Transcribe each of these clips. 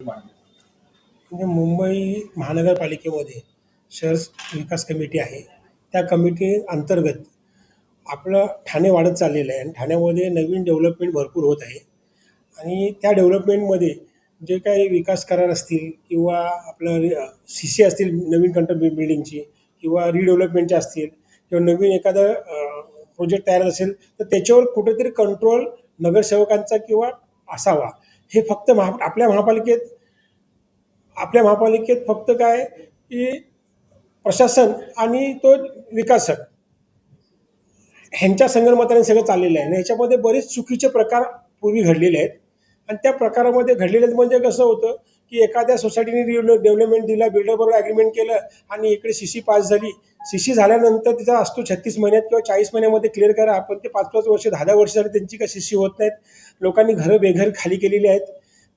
म्हणजे मुंबई महानगरपालिकेमध्ये शहर विकास कमिटी आहे. त्या कमिटी अंतर्गत आपलं ठाणे वाढत चाललेलं आहे आणि ठाण्यामध्ये नवीन डेव्हलपमेंट भरपूर होत आहे. आणि त्या डेव्हलपमेंटमध्ये जे काही विकास करार असतील किंवा आपलं सी सी असतील नवीन कंट्रोल बिल्डिंगची किंवा रिडेव्हलपमेंटचे असतील किंवा नवीन एखादं प्रोजेक्ट तयार असेल तर त्याच्यावर कुठेतरी कंट्रोल नगरसेवकांचा किंवा असावा. हे फक्त महा आपल्या महापालिकेत आपल्या महापालिकेत फक्त काय की प्रशासन आणि तो विकासक ह्यांच्या संगणमताने सगळं चाललेलं आहे. आणि ह्याच्यामध्ये बरेच चुकीचे प्रकार पूर्वी घडलेले आहेत. आणि त्या प्रकारामध्ये घडलेले आहेत म्हणजे कसं होतं की एखाद्या सोसायटीने डेव्हलपमेंट दिला बिल्डरबरोबर ॲग्रीमेंट केलं आणि इकडे सी सी पास झाली. सी सी झाल्यानंतर तिचा असतो छत्तीस महिन्यात किंवा चाळीस महिन्यामध्ये क्लिअर करा. आपण ते पाच पाच वर्ष दहा दहा वर्ष झाली त्यांची काय सी सी होत नाहीत. लोकांनी घरं बेघर खाली केलेली आहेत.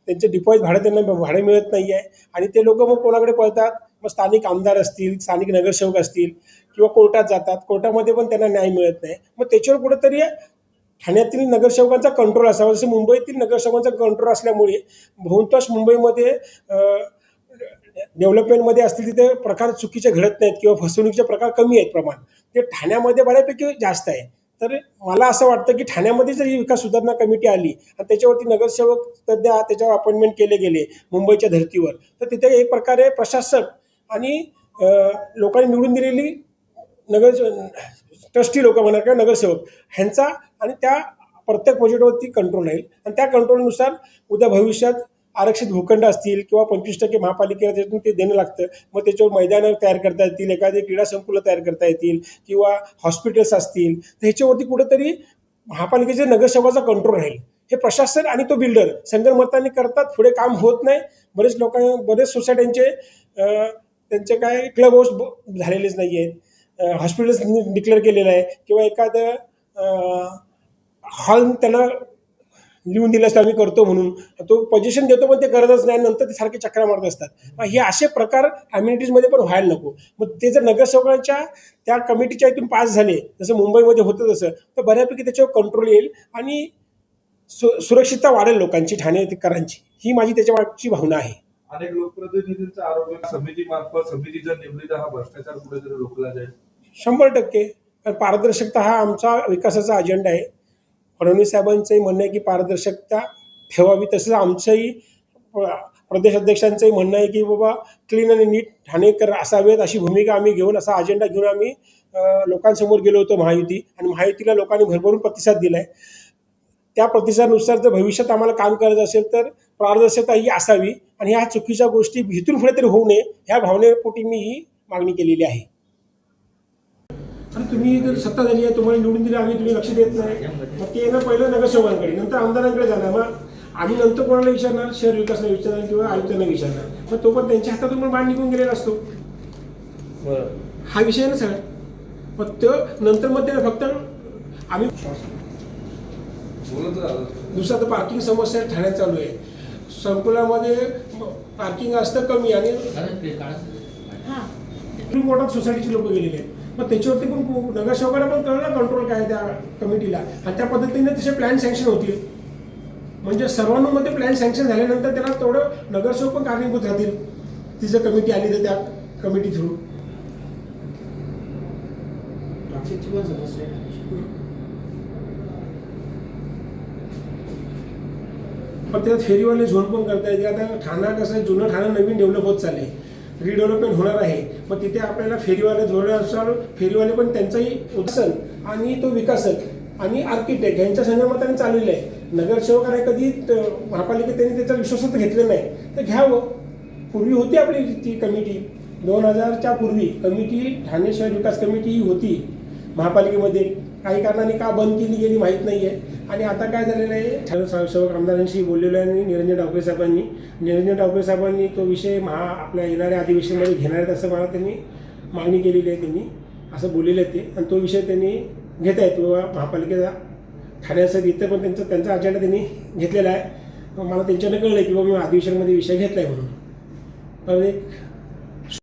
त्यांचे डिपॉझिट भाडं त्यांना भाडं मिळत नाही आहे आणि ते लोक मग कोणाकडे पळतात? मग स्थानिक आमदार असतील स्थानिक नगरसेवक असतील किंवा कोर्टात जातात. कोर्टामध्ये पण त्यांना न्याय मिळत नाही. मग त्याच्यावर कुठंतरी ठाण्यातील नगरसेवकांचा कंट्रोल असावा. जसं मुंबईतील नगरसेवकांचा कंट्रोल असल्यामुळे बहुतांश मुंबईमध्ये डेव्हलपमेंटमध्ये असतील तिथे प्रकार चुकीचे घडत नाहीत किंवा फसवणुकीचे प्रकार कमी आहेत प्रमाण. ते ठाण्यामध्ये बऱ्यापैकी जास्त आहे. तर मला असं वाटतं की ठाण्यामध्ये जर ही विकास सुधारणा कमिटी आली आणि त्याच्यावरती नगरसेवक सध्या त्याच्यावर अपॉइंटमेंट केले गेले मुंबईच्या धर्तीवर तर तिथे एक प्रकारे प्रशासक आणि लोकांनी निवडून दिलेली नगर ट्रस्टी लोक म्हणा किंवा नगरसेवक ह्यांचा आणि त्या प्रत्येक प्रोजेक्टवरती कंट्रोल राहील. आणि त्या कंट्रोलनुसार उद्या भविष्यात आरक्षित भूखंड असतील किंवा पंचवीस टक्के महापालिकेला त्यातून ते देणं लागतं. मग त्याच्यावर मैदानं तयार करता येतील एखादी क्रीडा संकुलं तयार करता येतील किंवा हॉस्पिटल्स असतील. तर ह्याच्यावरती कुठंतरी महापालिकेच्या नगरसेवकाचा कंट्रोल राहील. हे प्रशासन आणि तो बिल्डर संगणमताने करतात पुढे काम होत नाही. बरेच लोकां बरेच सोसायट्यांचे त्यांचे काय क्लब हाऊस झालेलेच नाही आहेत हॉस्पिटल्स डिक्लेअर केलेलं आहे. किंवा एखादं हॉल त्यांना लिहून दिलं असतं आम्ही करतो म्हणून. तो पोझिशन देतो पण ते करतच नाही. नंतर ते सारखे चक्रा मारत असतात. हे असे प्रकार कम्युनिटीजमध्ये पण व्हायला नको. मग ते जर नगरसेवकांच्या त्या कमिटीच्या इथून पास झाले जसं मुंबईमध्ये होतं तसं तर बऱ्यापैकी त्याच्यावर कंट्रोल येईल आणि सु सुरक्षितता वाढेल लोकांची ठाणेकरांची ही माझी त्याच्यामागची भावना आहे. अनेक लोकप्रतिनिधींचा आरोग्य समितीमार्फत समिती जर तर हा भ्रष्टाचार कुठेतरी रोखला जाईल? शंभर टक्के. पारदर्शकता हा आमचा विकासाचा अजेंडा आहे. फडणवीस साहेबांचंही म्हणणं आहे की पारदर्शकता ठेवावी. तसंच आमचंही प्रदेश अध्यक्षांचंही म्हणणं आहे की बाबा क्लीन आणि नीट ठाणेकर असावेत अशी भूमिका आम्ही घेऊन असा अजेंडा घेऊन आम्ही लोकांसमोर गेलो होतो महायुती. आणि महायुतीला लोकांनी भरभरून प्रतिसाद दिला आहे त्या प्रतिसादानुसार जर भविष्यात आम्हाला काम करायचं असेल तर पारदर्शकता ही असावी. आणि ह्या चुकीच्या गोष्टी इथून पुढे तरी होऊ नये ह्या भावनेपोटी मी ही मागणी केलेली आहे. आणि तुम्ही जर सत्ता झाली आहे तुम्हाला निवडून दिली आम्ही तुम्ही लक्ष देत नाही. मग ते येणार पहिलं नगरसेवकांकडे. नंतर आमदारांकडे जाणार. मग आम्ही नंतर कोणाला विचारणार? शहर विकासला विचारणार किंवा आयुक्तांना विचारणार? मग तो पण त्यांच्या हातातून पण बाहेर निघून गेलेला असतो. हा विषय ना सगळा. मग तो नंतर मग ते फक्त आम्ही दुसरा तर पार्किंग समस्या ठाण्यात चालू आहे. संकुलामध्ये पार्किंग असतं कमी आणि सोसायटीचे लोक गेलेले आहेत. मग त्याच्यावरती पण नगरसेवकाला पण कळलं कंट्रोल काय त्या कमिटीला आणि त्या पद्धतीने तसे प्लॅन सँक्शन होतील म्हणजे सर्वांमध्ये प्लॅन सँक्शन झाल्यानंतर त्याला तेवढं नगरसेवक पण कारणीभूत राहतील. तिचं कमिटी आली तर त्या कमिटी थ्रू पण त्यात फेरीवाले झोन पण करता येते आता ठाणा कसं जुनं ठाणं नवीन डेव्हलप होत चालले रिडेव्हलपमेंट होणार आहे. मग तिथे आपल्याला फेरीवाले धोरणानुसार फेरीवाले पण त्यांचाही उत्सन आणि तो विकासक आणि आर्किटेक्ट यांच्या संगमताने चाललेलं आहे नगरसेवकाने कधी महापालिकेत त्यांनी त्याचा विश्वासात घेतलं नाही. तर घ्यावं. पूर्वी होती आपली ती कमिटी. दोन हजारच्या पूर्वी कमिटी ठाणे शहर विकास कमिटी ही होती. महापालिकेमध्ये काही कारणाने का बंद केली गेली माहीत नाही आहे आणि आता काय झालेलं आहे? ठाणे सेवक आमदारांशी बोललेलो आहे आणि निरंजन डावके साहेबांनी. निरंजन डावके साहेबांनी तो विषय महा आपल्या येणाऱ्या अधिवेशनामध्ये घेणार आहेत असं मला त्यांनी मागणी केलेली आहे त्यांनी असं बोललेलं आहे ते. आणि तो विषय त्यांनी घेत आहेत किंवा महापालिकेचा ठाण्यासाठी इथं पण त्यांचा त्यांचा अजेंडा त्यांनी घेतलेला आहे. मला त्यांच्यानं कळलं की बाबा मी अधिवेशनमध्ये विषय घेतला आहे म्हणून. पण एक